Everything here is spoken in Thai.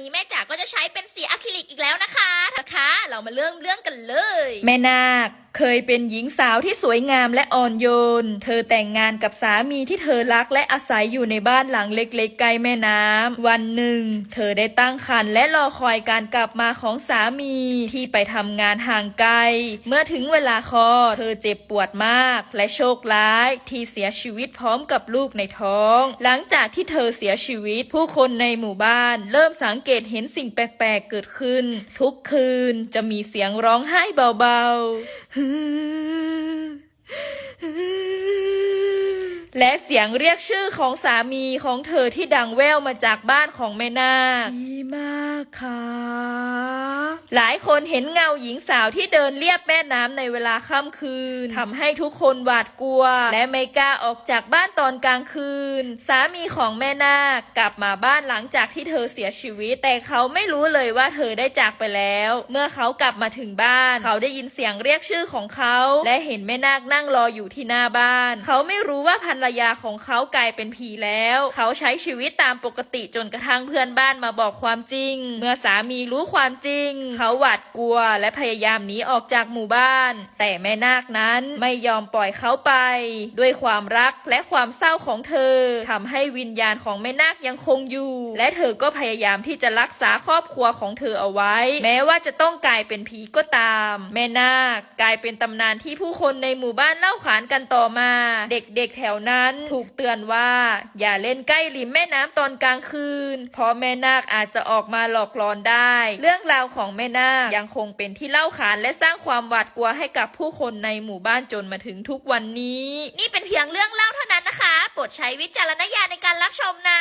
นี้แม่จ๋าก็จะใช้เป็นสีอะคริลิกอีกแล้วนะคะนะคะ เรามาเริ่มเรื่องกันเลย แม่นาค เคยเป็นหญิงสาวที่สวยงามและอ่อนโยน เธอแต่งงานกับสามีที่เธอรักและอาศัยอยู่ในบ้านหลังเล็กๆ ใกล้แม่น้ำ วันหนึ่ง เธอได้ตั้งครรภ์และรอคอยการกลับมาของสามีที่ไปทำงานห่างไกล เมื่อถึงเวลาคลอดเธอเจ็บปวดมาก และโชคร้ายที่เสียชีวิตพร้อมกับลูกในท้อง หลังจากที่เธอเสียชีวิต ผู้คนในหมู่บ้าน เริ่มสังเกตเห็นสิ่งแปลกๆเกิดขึ้น ทุกคืนจะมีเสียงร้องไห้เบาๆและเสียงเรียกชื่อของสามีของเธอที่ดังแว่วมาจากบ้านของแม่นาคดีมากค่ะ หลายคนเห็นเงาหญิงสาวที่เดินเลียบแม่น้ำในเวลาค่ำคืนทำให้ทุกคนหวาดกลัว และไม่กล้าออกจากบ้านตอนกลางคืน สามีของแม่นาคกลับมาบ้านหลังจากที่เธอเสียชีวิต แต่เขาไม่รู้เลยว่าเธอได้จากไปแล้ว เมื่อเขากลับมาถึงบ้าน เขาได้ยินเสียงเรียกชื่อของเขา และเห็นแม่นาคนั่งรออยู่ที่หน้าบ้าน เขาไม่รู้ว่าภรรยาของเขากลายเป็นผีแล้ว เขาใช้ชีวิตตามปกติจนกระทั่งเพื่อนบ้านมาบอกความจริง เมื่อสามีรู้ความจริงเขาหวาดกลัวและพยายามหนีออกจากหมู่บ้าน แต่แม่นาคนั้นไม่ยอมปล่อยเขาไป ด้วยความรักและความเศร้าของเธอทำให้วิญญาณของแม่นาคยังคงอยู่ และเธอก็พยายามที่จะรักษาครอบครัวของเธอเอาไว้ แม้ว่าจะต้องกลายเป็นผีก็ตาม แม่นาคกลายเป็นตำนานที่ผู้คนในหมู่บ้านเล่าขานกันต่อมา เด็กๆแถวนั้นถูกเตือนว่า อย่าเล่นใกล้ริมแม่น้ำตอนกลางคืน เพราะแม่นาคอาจจะออกมาหลอกหลอนได้ เรื่องราวของแม่นาคยังคงเป็นที่เล่าขานและสร้างความหวาดกลัวให้กับผู้คนในหมู่บ้านจนมาถึงทุกวันนี้ นี่เป็นเพียงเรื่องเล่าเท่านั้นนะคะ โปรดใช้วิจารณญาณในการรับชมนะ